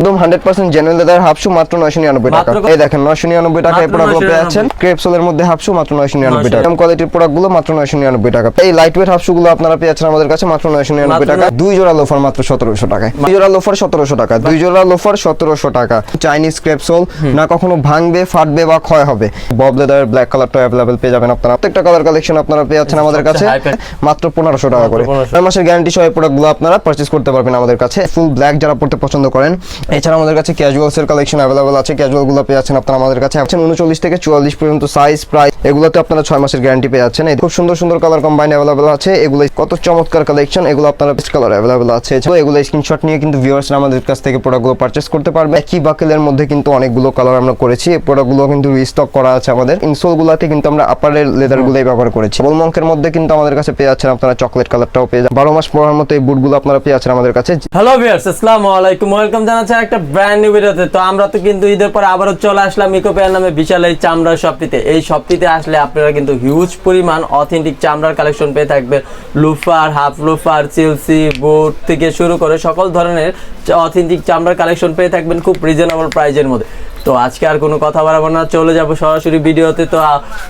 একদম hundred percent genuine leather half shoe মাত্র নয়শো নিরানব্বই টাকা। এই দেখেন নয়শো নিরানব্বই টাকা এই মাত্র প্রোডাক্টগুলো পেয়ে যাচ্ছেন। ক্রেপসোলের মধ্যে হাফ শু মাত্র নয়শো নিরানব্বই টাকা। 999 এরকম কোয়ালিটির প্রোডাক্টগুলো মাত্র নয়শো নিরানব্বই টাকা। এই লাইট ওয়েট হাফ শুগুলো আপনারা পেয়ে যাচ্ছেন আমাদের কাছে মাত্র নয়শো নিরানব্বই টাকা। দুই জোড়া লোফার মাত্র সতেরোশো টাকায়। দুই জোড়া লোফার সতেরোশো টাকা। দুই জোড়া লোফার সতেরোশো টাকা। চাইনিজ ক্রেপসোল না কখনো ভাঙবে ফাটবে বা ক্ষয় হবে। বব লেদার ব্ল্যাক কালারটা অ্যাভেলেবেল পেয়ে যাবেন আপনারা। প্রত্যেকটা কালার কালেকশন আপনারা পেয়ে যাচ্ছেন আমাদের কাছে। সবচেয়ে high pack। মাত্র পনেরোশো টাকা করে। 1500 ছয় মাসের গ্যারান্টি সহ এই প্রোডাক্টগুলো আপনারা পারচেস করতে পারবেন আমাদের কাছে। ফুল ব্ল্যাক যারা পড়তে পছন্দ করেন এছাড়া আমাদের কাছে ক্যাজুয়ালস এর কালেকশন অ্যাভেলেবল আছে। ক্যাজুয়ালগুলো পেয়ে যাচ্ছেন আপনারা আমাদের কাছে। আছেন উনচল্লিশ থেকে চুয়াল্লিশ পর্যন্ত সাইজ প্রাইস এগুলোতে আপনারা ছয় মাসের গ্যারান্টি পেয়ে যাচ্ছেন। খুব সুন্দর সুন্দর কালার কম্বাইন অ্যাভেলেবল আছে। এগুলো কত চমৎকার কালেকশন এগুলো আপনারা বেস্ট কালার অ্যাভেলেবল আছে। এগুলো স্ক্রিনশট নিয়ে কিন্তু ভিউয়ার্সরা আমাদের কাছ থেকে প্রোডাক্টগুলো পারচেস করতে পারবে। একই বাকেলের মধ্যে কিন্তু অনেকগুলো কালার আমরা করেছি। এই প্রোডাক্টগুলো কিন্তু রিস্টক করা আছে আমাদের। ইনসোলগুলোতে কিন্তু আমরা আপারের লেদারগুলোই ব্যবহার করেছি। বল মঙ্কের মধ্যে কিন্তু আমাদের কাছে পেয়ে যাচ্ছেন আপনারা চকলেট কালারটাও পেয়ে যাবেন। বারো মাস পরার মতো এই বুটগুলো আপনারা পেয়ে যাচ্ছেন আমাদের কাছে। হ্যালো ভিউয়ার্স আসসালামু আলাইকুম। ওয়েলকাম জানাচ্ছি একটা ব্র্যান্ড নিউ ভিডিওতে তো আমরা তো কিন্তু ঈদের পর আবারও চলে আসলাম ইকোপেয়ার নামে বিশাল এই চামড়ার শপটিতে এই শপটিতে আসলে আপনারা কিন্তু হিউজ পরিমাণ অথেন্টিক চামড়ার কালেকশন পেয়ে থাকবেন। Loafer half loafer Chelsea boot থেকে শুরু করে সকল ধরনের অথেন্টিক চামড়ার কালেকশন পেয়ে থাকবেন খুব রিজনেবল প্রাইজের মধ্যে। তো আজকে আর কোনো কথা বাড়াবো না চলে যাব সরাসরি ভিডিওতে। তো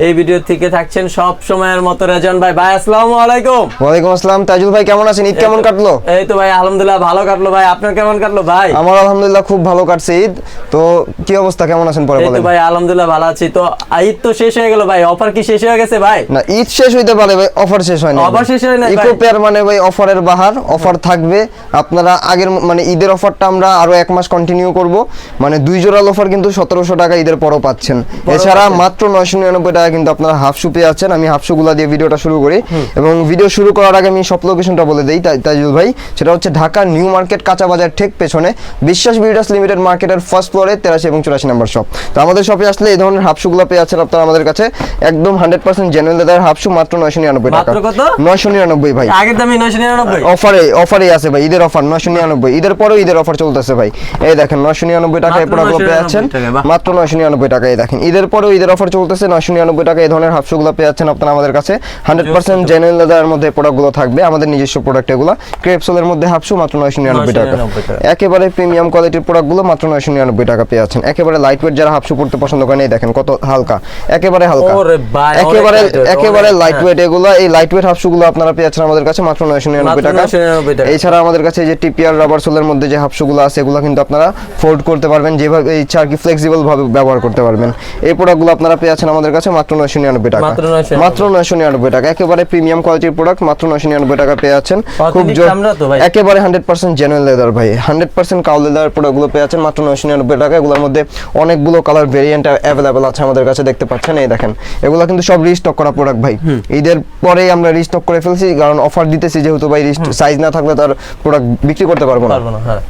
এই ভিডিও থেকে থাকছেন সব সময়ের মতো রেজন ভাই। ভাই আসসালামু আলাইকুম। ওয়ালাইকুম আসসালাম। তাজুল ভাই কেমন আছেন? ঈদ কেমন কাটলো? এই তো ভাই আলহামদুলিল্লাহ ভালো কাটলো ভাই। আপনার কেমন কাটলো ভাই? আমার আলহামদুলিল্লাহ খুব ভালো কাটছে ঈদ। তো কি অবস্থা? কেমন আছেন? পরে এই তো বলেন। ভাই আলহামদুলিল্লাহ ভালো আছি। তো ঈদ তো শেষ হয়ে গেল ভাই। অফার কি শেষ হয়ে গেছে ভাই? না ঈদ শেষ হইতে পারে ভাই অফার শেষ হয় না অফার শেষ হয় না। ইকো পেয়ার মানে ভাই অফারের বাহার। অফার থাকবে। আপনারা আগের মানে ঈদের অফারটা আমরা আরও এক মাস কন্টিনিউ করব। মানে দুই জোড়াল অফার কিন্তু সতেরোশো টাকা ঈদের পরও পাচ্ছেন। এছাড়া মাত্র নয়শো নিরানব্বই টাকা কিন্তু আপনারা হাফ পেয়ে আছেন। আমি হাফগুলা দিয়ে ভিডিওটা শুরু করি। এবং ভিডিও শুরু করার আগে আমি সব লোকেশনটা বলে দিই তাই- তাইজুল ভাই। সেটা হচ্ছে ঢাকা নিউ মার্কেট কাঁচা বাজার ঠিক পেছনে বিশ্বাস বিল্ডার্স লিমিটেড মার্কেটের ফার্স্ট ফ্লোরে তেরাশি এবং চুরাশি নাম্বার শপ তো আমাদের শপে আসলে এই ধরনের হাফগুলা পেয়ে আছেন আপনারা আমাদের কাছে। একদম hundred percent genuine leather half shoe মাত্র নয়শো নিরানব্বই টাকা। নয়শো নিরানব্বই ভাই। আগের দামই নয়শো নিরানব্বই? অফারে অফারে আছে ভাই ঈদের অফার নয়শো নিরানব্বই। ঈদের পরেও ঈদের অফার চলতেছে ভাই। এই দেখেন নয়শো নিরানব্বই টাকা এই মাত্র প্রোডাক্টগুলো পেয়ে 999 যাচ্ছেন টাকায়, বাহ। মাত্র নয়শো নিরানব্বই টাকা এই দেখেন। ঈদের পরেও ঈদের অফার চলতেছে নয়শো নিরানব্বই টাকা এই ধরনের হাফশুগুলো পেয়ে যাচ্ছেন আপনারা আমাদের কাছে। হান্ড্রেড পার্সেন্ট জেনুইন মধ্যে প্রোডাক্টগুলো থাকবে আমাদের নিজস্ব প্রোডাক্ট এগুলো। ক্রেপসোলের মধ্যে মাত্র নয়শো নিরানব্বই টাকা। একেবারে প্রিমিয়াম কোয়ালিটির প্রোডাক্টগুলো মাত্র নয়শো নিরানব্বই টাকা পেয়ে যাচ্ছেন। একেবারে লাইট ওয়েট যারা পড়তে পছন্দ করেন এই দেখেন কত হালকা। একেবারে হালকা। একেবারে একেবারে লাইট। ওয়েট এগুলো এই লাইট ওয়েট হাফশুগুলো আপনারা পেয়ে যাচ্ছেন আমাদের কাছে মাত্র নয়শো নিরানব্বই টাকা। এছাড়া আমাদের কাছে যে টিপিআর রাবার সোলের মধ্যে যে হাফশুগুলো আছে এগুলো কিন্তু আপনারা ফোল্ড করতে পারবেন। যেভাবে ইচ্ছা আর কি ফ্লেক্সিবল ভাবে ব্যবহার করতে পারবেন। এই প্রোডাক্টগুলো আপনারা পেয়ে আছেন আমাদের কাছে মাত্র নয়শো নিরানব্বই টাকা। মাত্র 999 নয়শো নিরানব্বই টাকা। একেবারে প্রিমিয়াম কোয়ালিটির প্রোডাক্ট মাত্র নয়শো নিরানব্বই টাকা পেয়ে আছেন। খুব? একেবারে হান্ড্রেড পার্সেন্ট জেনুইন লেদার ভাই। হান্ড্রেড পার্সেন্ট কাউ লেদার প্রোডাক্টগুলো পেয়ে যাচ্ছেন মাত্র নয়শো নিরানব্বই টাকা। এগুলোর মধ্যে অনেকগুলো কালার ভেরিয়েন্ট অ্যাভেলেবেল আছে আমাদের কাছে দেখতে পাচ্ছেন। এই দেখেন এগুলো কিন্তু সব রিস্টক করা প্রোডাক্ট ভাই। ঈদের পরেই আমরা রিস্টক করে ফেলছি কারণ অফার দিতেছি যেহেতু ভাই সাইজ না থাকলে তার প্রোডাক্ট বিক্রি করতে পারব না। পারব না হ্যাঁ।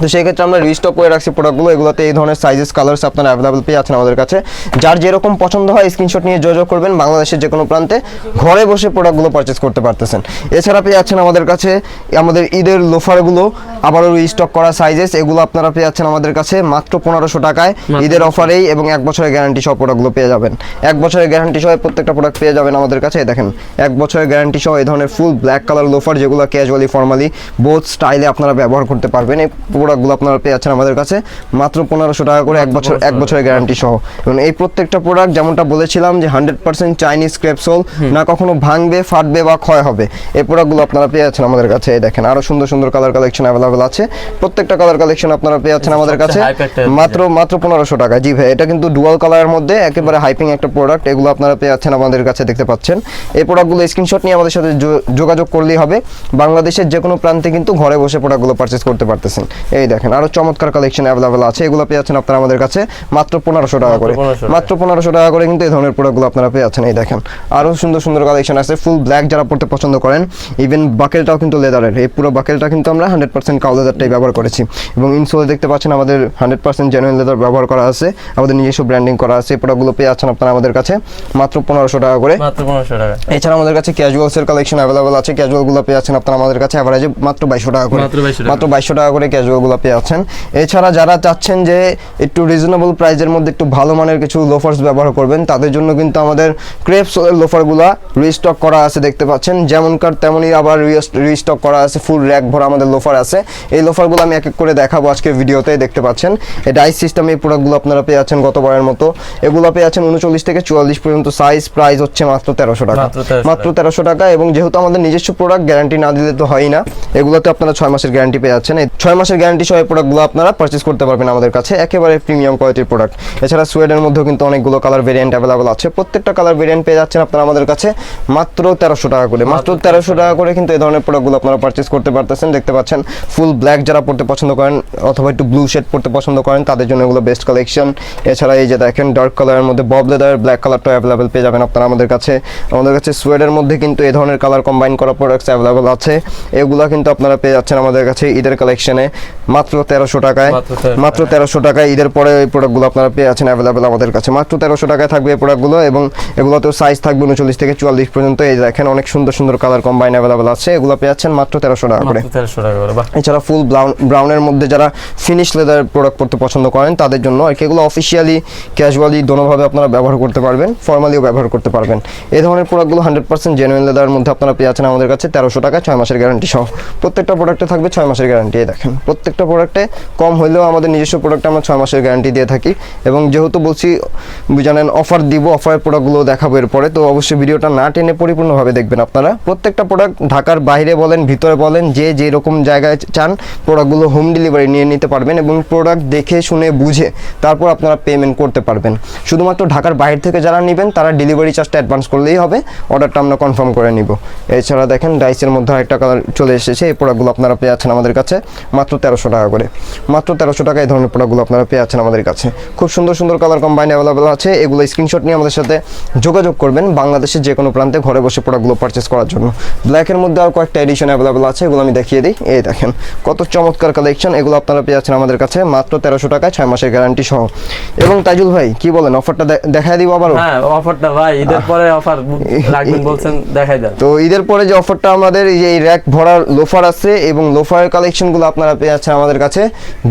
তো সেই ক্ষেত্রে আমরা রিস্টক করে রাখছি প্রোডাক্টগুলো এগুলোতে এই ধরনের সাইজেস কালার্স আপনারা অ্যাভেলেবল পেয়ে আছেন আমাদের কাছে। যার যেরকম পছন্দ হয় স্ক্রিনশট নিয়ে যোগাযোগ করবেন। বাংলাদেশের যে কোনো প্রান্তে ঘরে বসে প্রোডাক্টগুলো পারচেস করতে পারতেছেন। এছাড়া পেয়ে আছেন আমাদের কাছে আমাদের ঈদের লোফারগুলো আবারও রিস্টক করা সাইজেস এগুলো আপনারা পেয়ে যাচ্ছেন আমাদের কাছে মাত্র পনেরোশো টাকায়। ঈদের অফারেই এবং এক বছরের গ্যারান্টি সহ প্রোডাক্টগুলো পেয়ে যাবেন। এক বছরের গ্যারান্টি সহ প্রত্যেকটা প্রোডাক্ট পেয়ে যাবেন আমাদের কাছে। দেখেন এক বছরের গ্যারান্টি সহ এই ধরনের ফুল ব্ল্যাক কালার লোফার যেগুলো ক্যাজুয়ালি ফর্মালি বোথ স্টাইলে আপনারা ব্যবহার করতে পারবেন। এই প্রোডাক্টগুলো আপনারা পেয়ে যাচ্ছেন আমাদের কাছে মাত্র পনেরোশো টাকা করে এক বছর এক বছরের গ্যারান্টি সহ। এবং এই প্রত্যেকটা প্রোডাক্ট যেমনটা বলেছিলাম যে হান্ড্রেড পার্সেন্ট চাইনিজ ক্রেপসোল না কখনো ভাঙবে ফাটবে বা ক্ষয় হবে। এই প্রোডাক্টগুলো আপনারা পেয়ে যাচ্ছেন আমাদের কাছে। এই দেখেন আরও সুন্দর সুন্দর কালার কালেকশন অ্যাভেলেবেল আছে। প্রত্যেকটা কালার কালেকশন আপনারা পেয়ে যাচ্ছেন আমাদের কাছে। মাত্র মাত্র পনেরোশো টাকা। জি ভাই এটা কিন্তু ডুয়াল কালারের মধ্যে একেবারে হাইপিং একটা প্রোডাক্ট এগুলো আপনারা পেয়ে যাচ্ছেন আমাদের কাছে দেখতে পাচ্ছেন। এই প্রোডাক্টগুলো স্ক্রিনশট নিয়ে আমাদের সাথে যোগাযোগ করলেই হবে। বাংলাদেশের যে কোনো প্রান্তে কিন্তু ঘরে বসে প্রোডাক্টগুলো পারচেস করতে পারতেছেন। এই দেখেন আরও চমৎকার কালেকশন অ্যাভেলেবেল আছে। এগুলো পেয়ে যাচ্ছেন আপনারা আমাদের কাছে মাত্র পনেরোশো টাকা করে। মাত্র পনেরোশো টাকা করে কিন্তু এই ধরনের প্রোডাক্টগুলো আপনারা পেয়ে যাচ্ছেন। এই দেখেন আরও সুন্দর সুন্দর কালেকশন আছে। ফুল ব্ল্যাক যারা পড়তে পছন্দ করেন ইভেন বাকেলটাও কিন্তু লেদারের এই পুরো বাকেলটা কিন্তু আমরা হান্ড্রেড পার্সেন্ট কাউ লেদারটাই ব্যবহার করেছি। এবং ইনসোলে দেখতে পাচ্ছেন আমাদের হান্ড্রেড পার্সেন্ট জেনুইন লেদার ব্যবহার করা আছে। আমাদের নিজস্ব ব্র্যান্ডিং করা আছে। এই প্রোডাক্টগুলো পেয়ে যাচ্ছেন আপনারা আমাদের কাছে। মাত্র পনেরোশো টাকা করে। মাত্র পনেরোশো টাকা। এছাড়া আমাদের কাছে ক্যাজুয়ালসের কালেকশন অ্যাভেলেবল আছে। ক্যাজুয়ালগুলো পেয়ে যাচ্ছেন আপনারা আমাদের কাছে অ্যাভারেজে মাত্র বাইশশো টাকা করে। মাত্র 2200 টাকা। মাত্র বাইশশো টাকা করে ক্যাজুয়ালগুলো পেয়ে যাচ্ছেন। এছাড়া যারা চাচ্ছেন যে একটু রিজনেবল প্রাইসের মধ্যে একটু ভালো মানের কিছু লোফার্স ব্যবহার করবেন তাদের জন্য কিন্তু আমাদের ক্রেপস লোফারগুলো রিস্টক করা আছে দেখতে পাচ্ছেন। যেমনকার তেমনই আবার রিস্টক করা আছে। ফুল র্যাক ভরা আমাদের লোফার আছে। এই লোফারগুলো আমি এক এক করে দেখাবো আজকে ভিডিওতে দেখতে পাচ্ছেন। এই ডাইস সিস্টেম এই প্রোডাক্টগুলো আপনারা পেয়ে যাচ্ছেন গতবারের মতো। এগুলো পেয়ে যাচ্ছেন উনচল্লিশ থেকে চুয়াল্লিশ পর্যন্ত সাইজ প্রাইস হচ্ছে মাত্র তেরোশো টাকা। মাত্র 1300 মাত্র তেরোশো টাকা এবং যেহেতু আমাদের নিজস্ব প্রোডাক্ট গ্যারান্টি না দিলে তো হয় না। এগুলোতে আপনারা ছয় মাসের গ্যারান্টি পেয়ে যাচ্ছেন। এই ছয় মাসের গ্যারান্টি সহ এই প্রোডাক্টগুলো আপনারা পারচেস করতে পারবেন আমাদের কাছে। একেবারে প্রিমিয়াম কোয়ালিটির প্রোডাক্ট এছাড়া সুয়েডের মধ্যেও কিন্তু অনেকগুলো কালার ভেরিয়েন্ট অ্যাভেলেবল আছে। প্রত্যেকটা কালার ভেরিয়েন্ট পেয়ে যাচ্ছেন আপনারা আমাদের কাছে মাত্র তেরোশো টাকা করে। মাত্র তেরোশো টাকা করে কিন্তু এই ধরনের প্রোডাক্টগুলো আপনারা পারচেস করতে পারতেছেন। দেখতে পাচ্ছেন ফুল ব্ল্যাক যারা পড়তে পছন্দ করেন অথবা একটু ব্লু শেড পড়তে পছন্দ করেন তাদের জন্য এগুলো বেস্ট কালেকশন এছাড়া এই যে দেখেন ডার্ক কালারের মধ্যে বব লেদার ব্ল্যাক কালারটা অ্যাভেলেবেল পেয়ে যাবেন আপনারা আমাদের কাছে। আমাদের কাছে সুয়েডের মধ্যে কিন্তু এই ধরনের কালার কম্বাইন করা প্রোডাক্টস অ্যাভেলেবেল আছে। এগুলো কিন্তু আপনারা পেয়ে যাচ্ছেন আমাদের কাছে ঈদের কালেকশনে মাত্র তেরোশো টাকায়। মাত্র তেরোশো টাকায়। ঈদের পরে এই প্রোডাক্টগুলো আপনারা পেয়ে যাচ্ছেন অ্যাভেলেবেল আমাদের কাছে। মাত্র তেরোশো টাকায় থাকবে এই প্রোডাক্টগুলো এবং এগুলোতেও সাইজ থাকবে উনচল্লিশ থেকে চুয়াল্লিশ পর্যন্ত। এই দেখেন অনেক সুন্দর সুন্দর কালার কম্বাইন অ্যাভেলেবেল আছে। এগুলো পেয়ে যাচ্ছেন মাত্র তেরোশো টাকা করে। তেরোশো টাকা করে। এছাড়া ফুল ব্রাউন, ব্রাউনের মধ্যে যারা ফিনিশ লেদার প্রোডাক্ট পড়তে পছন্দ করেন, তাদের জন্য আর কি এগুলো অফিসিয়ালি ক্যাজুয়ালি দোনোভাবে আপনারা ব্যবহার করতে পারবেন ফর্মালিও ব্যবহার করতে পারবেন। এই ধরনের প্রোডাক্টগুলো হান্ড্রেড পার্সেন্ট জেনুইন লেদারের মধ্যে আপনারা পেয়ে আছেন আমাদের কাছে তেরোশো টাকা, ছয় মাসের গ্যারান্টি সহ। প্রত্যেকটা প্রোডাক্টে থাকবে ছয় মাসের গ্যারান্টি দেখেন। প্রত্যেকটা প্রোডাক্টে কম হলেও আমাদের নিজস্ব প্রোডাক্টে আমরা ছয় মাসের গ্যারান্টি দিয়ে থাকি। এবং যেহেতু বলছি জানেন অফার দিব অফারের প্রোডাক্টগুলো দেখাবো এরপরে, তো অবশ্যই ভিডিওটা না টেনে পরিপূর্ণভাবে দেখবেন আপনারা। প্রত্যেকটা প্রোডাক্ট ঢাকার বাইরে বলেন, ভিতরে বলেন, যে যেরকম জায়গায় চান প্রোডাক্টগুলো হোম ডেলিভারি নিয়ে নিতে পারবেন এবং প্রোডাক্ট দেখে, শুনে, বুঝে তারপর আপনারা পেমেন্ট করতে পারবেন। শুধুমাত্র ঢাকার বাইরে থেকে যারা নেবেন, তারা ডেলিভারি চার্জটা অ্যাডভান্স করলেই হবে। অর্ডারটা আমরা কনফার্ম করে নিব। এছাড়া দেখেন ডাইসের মধ্যে আরেকটা কালার চলে এসেছে। এই প্রোডাক্টগুলো আপনারা পেয়ে যাচ্ছেন আমাদের কাছে মাত্র তেরোশো টাকা করে। মাত্র তেরোশো টাকা এই ধরনের প্রোডাক্টগুলো আপনারা পেয়ে যাচ্ছেন আমাদের কাছে। খুব সুন্দর সুন্দর কালার কম্বাইন অ্যাভেলেবেল আছে। এগুলো স্ক্রিনশট নিয়ে আমাদের সাথে যোগাযোগ করবেন বাংলাদেশের যে কোনো প্রান্তে ঘরে বসে প্রোডাক্টগুলো পারচেস করার জন্য। ব্ল্যাকের মধ্যে আর কয়েকটা এডিশন অ্যাভেলেবেল আছে, এগুলো আমি দেখিয়ে দিই। এই দেখেন কত চমৎকার কালেকশন এগুলো আপনারা পেয়ে যাচ্ছেন আমাদের কাছে মাত্র তেরোশো টাকায় ছয় মাসের গ্যারান্টি সহ। এবং তাইজুল ভাই কি বলেন অফারটা দেখায় দিব আবারও? হ্যাঁ অফারটা ভাই ঈদের পরে অফার বলছেন দেখাই দেন। তো ঈদের পরে যে অফারটা আমাদের এই র্যাক ভরার লোফার আছে এবং লোফারের কালেকশনগুলো আপনারা পেয়ে যাচ্ছেন আমাদের কাছে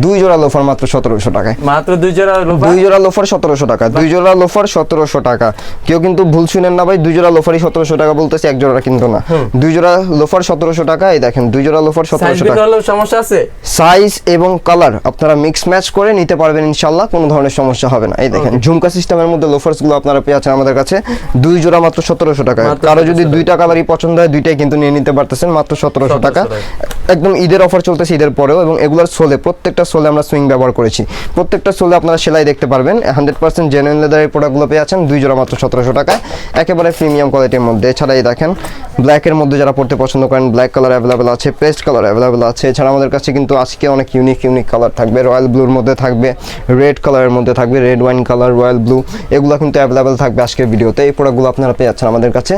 দুই জোড়া লোফার মাত্র সতেরোশো টাকায়। মাত্র দুই জোড়া লোফার দুই জোড়া লোফার সতেরোশো টাকা দুই জোড়া লোফার সতেরোশো টাকা। কেউ কিন্তু ভুল শুনেন না ভাই দুই জোড়া লোফারই সতেরোশো টাকা বলতেছে এক জোড়া কিন্তু না। দুই জোড়া লোফার সতেরোশো টাকা এই দেখেন দুই জোড়া লোফার সতেরোশো টাকা। সমস্যা আছে? সাইজ এবং কালার আপনারা মিক্স ম্যাচ করে নিতে পারবেন ইনশাল্লাহ কোনো ধরনের সমস্যা হবে না। এই দেখেন ঝুমকা সিস্টেমের মধ্যে লোফার্সগুলো আপনারা পেয়ে আছেন আমাদের কাছে। দুই জোড়া মাত্র সতেরোশো টাকা কারও যদি দুইটা কালারই পছন্দ হয় দুইটাই কিন্তু নিয়ে নিতে পারতেছেন মাত্র সতেরোশো টাকা। 1700 একদম ঈদের অফার চলতেছে ঈদের পরেও এবং এগুলোর সোলে প্রত্যেকটা সোলে আমরা সুইং ব্যবহার করেছি। প্রত্যেকটা সোলে আপনারা সেলাই দেখতে পারবেন। হান্ড্রেড পার্সেন্ট জেনুইন লেদারের প্রোডাক্টগুলো পেয়ে আছেন দুই জোড়া মাত্র সতেরোশো টাকায় একেবারে প্রিমিয়াম কোয়ালিটির মধ্যে। এছাড়া এই দেখেন ব্ল্যাকের মধ্যে যারা পড়তে পছন্দ করেন ব্ল্যাক কালার অ্যাভেলেবেল আছে পেস্ট কালার অ্যাভেলেবেল আছে। এছাড়া আমাদের কাছে কিন্তু আজকে অনেক ইউনিক ইউনিক কালার থাকবে। রয়্যাল ব্লুর মধ্যে থাকবে রেড কালারের মধ্যে থাকবে red wine colour royal blue এগুলো কিন্তু অ্যাভেলেবেল থাকবে আজকের ভিডিওতে এই প্রোডাক্টগুলো আপনারা পেয়ে যাচ্ছেন আমাদের কাছে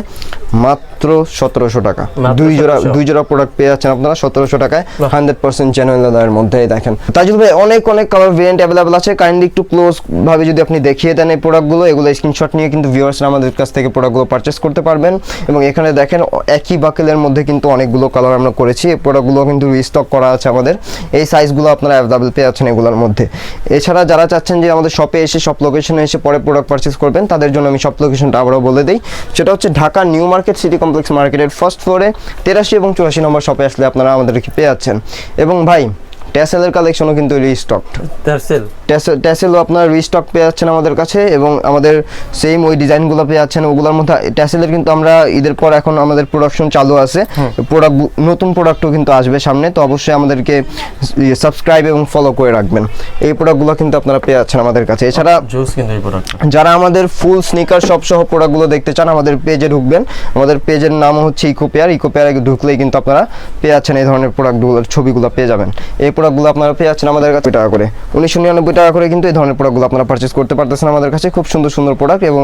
মাত্র সতেরোশো টাকা। দুই জোড়া দুই জোড়া প্রোডাক্ট পেয়ে যাচ্ছেন আপনারা সতেরোশো টাকায় হান্ড্রেড পার্সেন্ট জেনুইন লেদারের মধ্যে দেখেন। তাজুল ভাই অনেক অনেক কালার ভেরিয়েন্ট অ্যাভেলেবেল আছে। কাইন্ডলি একটু ক্লোজ ভাবে যদি আপনি দেখিয়ে দেন এই প্রোডাক্টগুলো এগুলো স্ক্রিনশট নিয়ে কিন্তু ভিউয়ার্সরা আমাদের কাছ থেকে প্রোডাক্টগুলো পারচেস করতে পারবেন। এবং এখানে দেখেন একই বাকেলের মধ্যে কিন্তু অনেকগুলো কালার আমরা করেছি। এই প্রোডাক্টগুলো কিন্তু রিস্টক করা আছে আমাদের। এই সাইজগুলো আপনারা অ্যাভেলেবেল পেয়ে যাচ্ছেন এগুলোর মধ্যে। এছাড়া যারা চাচ্ছেন যে আমাদের শপে এসে সব লোকেশনে এসে পরে প্রোডাক্ট পারচেস করবেন তাদের জন্য আমি সব লোকেশনটা আবারও বলে দিই। সেটা হচ্ছে Dhaka new market city complex মার্কেটের ফার্স্ট ফ্লোরে তেরাশি এবং চুরাশি নম্বর শপে আসলে আপনারা আমাদেরকে পেয়ে যাচ্ছেন। এবং ভাই ট্যাসেলের কালেকশনও কিন্তু রিস্টকড টার্সেল ট্যাসেলও আপনার রিস্টক পেয়ে যাচ্ছেন আমাদের কাছে এবং আমাদের সেম ওই ডিজাইনগুলো পেয়ে যাচ্ছেন ওগুলোর মধ্যে। ট্যাসেলের কিন্তু আমরা ঈদের পর এখন আমাদের প্রোডাকশন চালু আছে। প্রোডাক্ট নতুন প্রোডাক্টও কিন্তু আসবে সামনে তো অবশ্যই আমাদেরকে সাবস্ক্রাইব এবং ফলো করে রাখবেন। এই প্রোডাক্টগুলো কিন্তু আপনারা পেয়ে যাচ্ছেন আমাদের কাছে। এছাড়া প্রোডাক্ট যারা আমাদের ফুল স্নিকার সব সহ প্রোডাক্টগুলো দেখতে চান আমাদের পেজে ঢুকবেন। আমাদের পেজের নাম হচ্ছে ইকোপেয়ার ইকোপেয়ারে ঢুকলেই কিন্তু আপনারা পেয়ে যাচ্ছেন এই ধরনের প্রোডাক্টগুলোর ছবিগুলো পেয়ে যাবেন। এই প্রোডাক্টগুলো আপনারা পেয়ে যাচ্ছেন আমাদের কাছে। টাকা করে। উনিশশো নিরানব্বই টাকা করে কিন্তু এই ধরনের প্রোডাক্টগুলো আপনারা পারচেস করতে পারতেছেন আমাদের কাছে। খুব সুন্দর সুন্দর প্রোডাক্ট এবং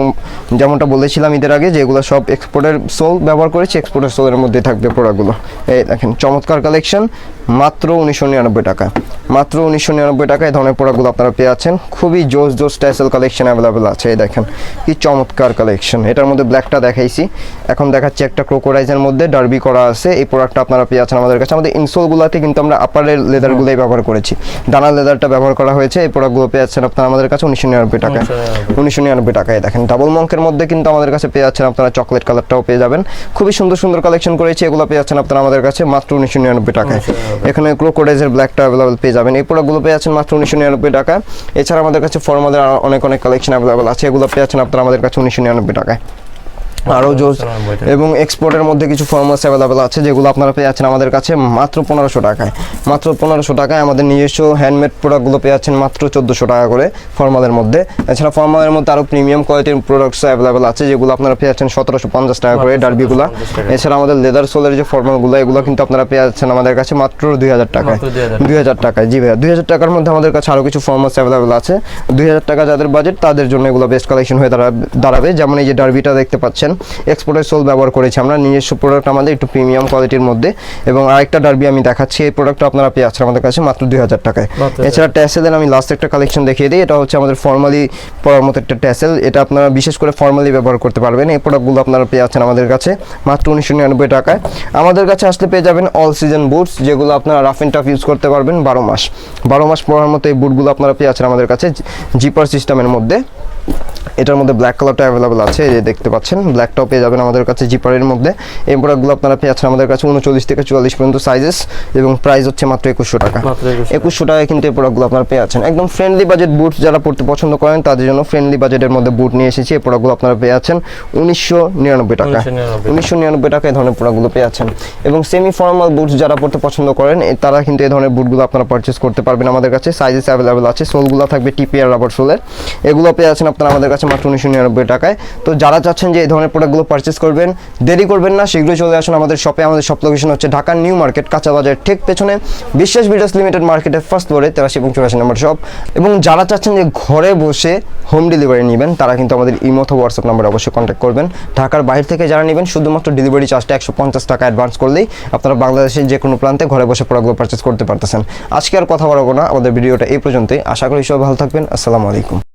যেমনটা বলেছিলাম ঈদের আগে যেগুলো সব এক্সপোর্টের সোল ব্যবহার করেছি। এক্সপোর্টের সোলের মধ্যে থাকবে প্রোডাক্টগুলো এই দেখেন, চমৎকার কালেকশন মাত্র উনিশশো নিরানব্বই টাকা মাত্র উনিশশো নিরানব্বই টাকা এই ধরনের প্রোডাক্টগুলো আপনারা পেয়ে আছেন খুবই জোস জোস টাইসেল কালেকশন অ্যাভেলেবেল আছে এই দেখেন। কি চমৎকার কালেকশন এটার মধ্যে ব্ল্যাকটা দেখাইছি। এখন দেখাচ্ছি একটা ক্রোকোরাইজের মধ্যে ডার্বি করা আছে। এই প্রোডাক্টটা আপনারা পেয়ে আছেন আমাদের কাছে। আমাদের ইনসোলগুলোতে কিন্তু আমরা আপারের লেদারগুলোই ব্যবহার করেছি। ডানার লেদারটা ব্যবহার করা হয়েছে। এই প্রোডাক্টগুলো পেয়ে যাচ্ছেন আপনারা আমাদের কাছে উনিশশো নিরানব্বই টাকা উনিশশো নিরানব্বই। টাকায় দেখেন। ডাবল মঙ্কের মধ্যে কিন্তু আমাদের কাছে পেয়ে যাচ্ছেন আপনারা চকলেট কালারটাও পেয়ে যাবেন। খুবই সুন্দর সুন্দর কালেকশন করেছি। এগুলো পেয়ে যাচ্ছেন আপনারা আমাদের কাছে মাত্র উনিশশো নিরানব্বই টাকায়। এখানে ক্রোকোডাইজের ব্ল্যাকটা অ্যাভেলেবেল পেয়ে যাবেন। এই প্রোডাক্টগুলো পেয়ে যাচ্ছেন মাত্র উনিশশো নিরানব্বই টাকা এছাড়া আমাদের কাছে ফর্মালের অনেক অনেক কালেকশন অ্যাভেলেবেল আছে। এগুলো পেয়ে যাচ্ছেন আপনারা আমাদের কাছে উনিশশো নিরানব্বই টাকায়। আরও জোস এবং এক্সপোর্টের মধ্যে কিছু ফর্মাস অ্যাভেলেবেল আছে যেগুলো আপনারা পেয়ে যাচ্ছেন আমাদের কাছে মাত্র পনেরোশো টাকায়। মাত্র পনেরোশো টাকায় আমাদের নিজস্ব হ্যান্ডমেড প্রোডাক্টগুলো পেয়ে যাচ্ছেন মাত্র চোদ্দোশো টাকা করে ফর্মালের মধ্যে। এছাড়া ফর্মালের মধ্যে আরও প্রিমিয়াম কোয়ালিটির প্রোডাক্টস অ্যাভেলেবেল আছে যেগুলো আপনারা পেয়ে যাচ্ছেন সতেরোশো পঞ্চাশ টাকা করে ডার্বিগুলো। এছাড়া আমাদের লেদার সোলের যে ফর্মালগুলো এগুলো কিন্তু আপনারা পেয়ে যাচ্ছেন আমাদের কাছে মাত্র দুই হাজার টাকায়। মাত্র 2000 দুই হাজার টাকায়। জি ভাইয়া দুই হাজার টাকার মধ্যে আমাদের কাছে আরও কিছু ফর্মাস অ্যাভেলেবেল আছে। দুই হাজার টাকা যাদের বাজেট তাদের জন্য এগুলো বেস্ট কালেকশন হয়ে দাঁড়াবে দাঁড়াবে। যেমন এই যে ডার্বিটা দেখতে পাচ্ছেন এক্সপোর্টের সোল ব্যবহার করেছি। আমরা নিজস্ব প্রোডাক্ট আমাদের একটু প্রিমিয়াম কোয়ালিটির মধ্যে। এবং আরেকটা ডার্বি আমি দেখাচ্ছি এই প্রোডাক্টটা আপনারা পেয়ে যাচ্ছেন আমাদের কাছে মাত্র দুই হাজার টাকায়। এছাড়া ট্যাসেলের আমি লাস্ট একটা কালেকশন দেখিয়ে দিই এটা হচ্ছে আমাদের ফর্মালি পরার মতো একটা ট্যাসেল এটা আপনারা বিশেষ করে ফর্মালি ব্যবহার করতে পারবেন। এই প্রোডাক্টগুলো আপনারা পেয়ে যাচ্ছেন আমাদের কাছে মাত্র উনিশশো নিরানব্বই টাকায়। আমাদের কাছে আসলে পেয়ে যাবেন অল সিজন বুটস যেগুলো আপনারা রাফ অ্যান্ড টাফ ইউজ করতে পারবেন বারো মাস। বারো মাস পরার মতো এই বুটগুলো আপনারা পেয়ে যাচ্ছেন আমাদের কাছে জিপার সিস্টেমের মধ্যে। এটার মধ্যে ব্ল্যাক কালারটা অ্যাভেলেবেল আছে এই যে দেখতে পাচ্ছেন ব্ল্যাকটাও পেয়ে যাবেন আমাদের কাছে জিপারের মধ্যে। এই প্রোডাক্টগুলো আপনারা পেয়ে যাচ্ছেন আমাদের কাছে উনচল্লিশ থেকে চুয়াল্লিশ পর্যন্ত সাইজেস এবং প্রাইস হচ্ছে মাত্র একুশশো টাকা। মাত্র 2100 একুশশো টাকায় কিন্তু এই প্রোডাক্টগুলো আপনারা পেয়ে যাচ্ছেন। একদম ফ্রেন্ডলি বাজেট বুট যারা পড়তে পছন্দ করেন তাদের জন্য ফ্রেন্ডলি বাজেটের মধ্যে বুট নিয়ে এসেছি। এই প্রোডাক্টগুলো আপনারা পেয়ে যাচ্ছেন উনিশশো নিরানব্বই টাকা। 1999 উনিশশো নিরানব্বই টাকা এই ধরনের প্রোডাক্টগুলো পেয়ে যাচ্ছেন। এবং সেমি ফর্মাল বুটস যারা পড়তে পছন্দ করেন তারা কিন্তু এই ধরনের বুটগুলো আপনারা পারচেস করতে পারবেন আমাদের কাছে। সাইজেস অ্যাভেলেবেল আছে সোলগুলো থাকবে টিপিআর রাবার সোলের এগুলো পেয়ে যাচ্ছেন আপনারা আমাদের কাছে মাত্র উনিশশো নিরানব্বই টাকায়। তো যারা চাচ্ছেন যে এই ধরনের প্রোডাক্টগুলো পারচেস করবেন, দেরি করবেন না, শীঘ্রই চলে আসুন আমাদের শপে আমাদের শপ লোকেশন হচ্ছে ঢাকার নিউ মার্কেট কাঁচা বাজার ঠিক পেছনে। বিশ্বাস বিল্ডার্স লিমিটেড মার্কেটের ফার্স্ট ফ্লোরে তেরাশি এবং চুরাশি নম্বর শপ এবং যারা চাচ্ছেন যে ঘরে বসে হোম ডেলিভারি নেবেন, তারা কিন্তু আমাদের ইমো অথবা হোয়াটসঅ্যাপ নাম্বারে অবশ্যই কন্ট্যাক্ট করবেন। ঢাকার বাইরে থেকে যারা নেবেন, শুধুমাত্র ডেলিভারি চার্জটা একশো পঞ্চাশ টাকা অ্যাডভান্স করলেই আপনারা বাংলাদেশের যে কোনো প্রান্তে ঘরে বসে প্রোডাক্টগুলো পারচেস করতে পারতেছেন। আজকে আর কথা বলব না, আমাদের ভিডিওটা এই পর্যন্তই। আশা করি সবাই ভালো থাকবেন। আসসালামু আলাইকুম।